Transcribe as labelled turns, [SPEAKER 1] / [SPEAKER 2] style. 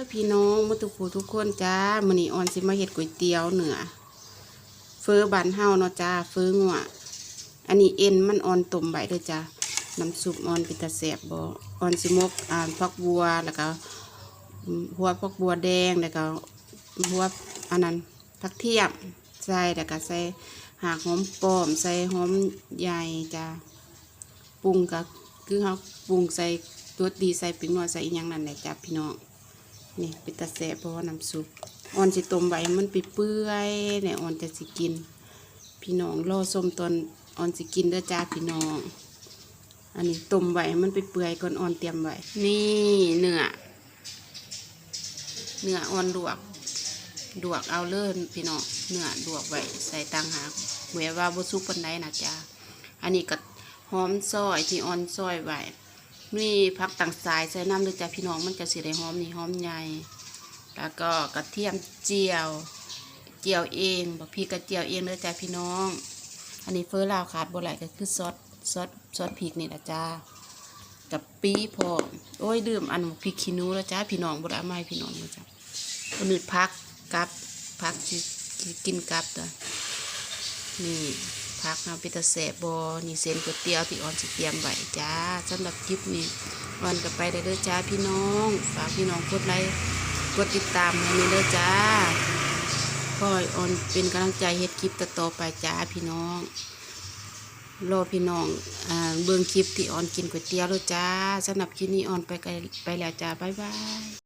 [SPEAKER 1] อพี่น้องมาตุกผู้ทุกคนจ้ามือนี้ออนสิมาเฮ็ดก๋วยเตี๋ยวเหนือเฟอบ้นเฮาเนาะจ้าเฟองัวอันนี้เอ็นมันออนต้มไว้เด้จ้าน้ำซุปออนเป็นตาแซ่บบ่ออนสิมกอ่าผักบัวแล้วก็หัวผักบัวแดงแล้วก็หัวอันนั้นผักเทียมใส่แล้วก็ใส่หากหอมปอมใส่หอมใหญ่จ้าปรุงก็คือเฮาปรุงใส่ตัวดีใส่เป็นนัวใส่อีหยังนั่นแหละจ้าพี่น้อง นี่ป็นตาแสบเพราะว่าน้ำซุปอ่อนสิต้มไว้มันไปเปื่อยเนี่ยอ่อนจะสิกิน พี่น้องรอส้มตอนอ่อนสิกินเด้อจ้าพี่น้อง อันนี้ต้มไว้มันไปเปื่อยก่อนอ่อนเตรียมไว้นี่เนื้อเนื้ออ่อนลวกลวกเอาเลิ่นพี่น้องเนื้อลวกไว้ใส่ตังหากเหมือว่าบุสุกปนใดนะจ้าอันนี้ก็หอมซอยที่อ่อนซอยไว้ มีผักต่างสายใส่น้ำด้วยจ้ะพี่น้องมันจะสีได้หอมนี่หอมใหญ่แล้วก็กระเทียมเจียว เจียวเองบอกพี่กระเจียวเองเลยจ้ะพี่น้อง อันนี้เฟอร์ลาวขาดบ่ไหลก็คือซอสซอสซอสพริกนี่นะจ้ากับปีพอโอ้ยดื่มอันพริกขี้นูแล้วจ้าพี่น้องบ่ได้เอามาให้พี่น้องเลยจ้ะอันนี้พักกับพักกินกับจ้ะนี่ พักนะพิตาแสบบอนี่เส้นก๋วยเตี๋ยวที่ออนสิเตรียมไว้จ้าสำหรับคลิปนี้ออนกับไปได้เด้อจ้าพี่น้อง ฝากพี่น้องกดไลค์กดติดตามให้นี่เด้อจ้าคอยออนเป็นกำลังใจเฮ็ดคลิปต่อไปจ้าพี่น้องรอพี่น้องอเบิ่งคลิปที่ออนกินก๋วยเตี๋ยวแล้วจ้าสำหรับคลิปนี้ออนไปไกลไปแล้วจ้าบ๊ายบาย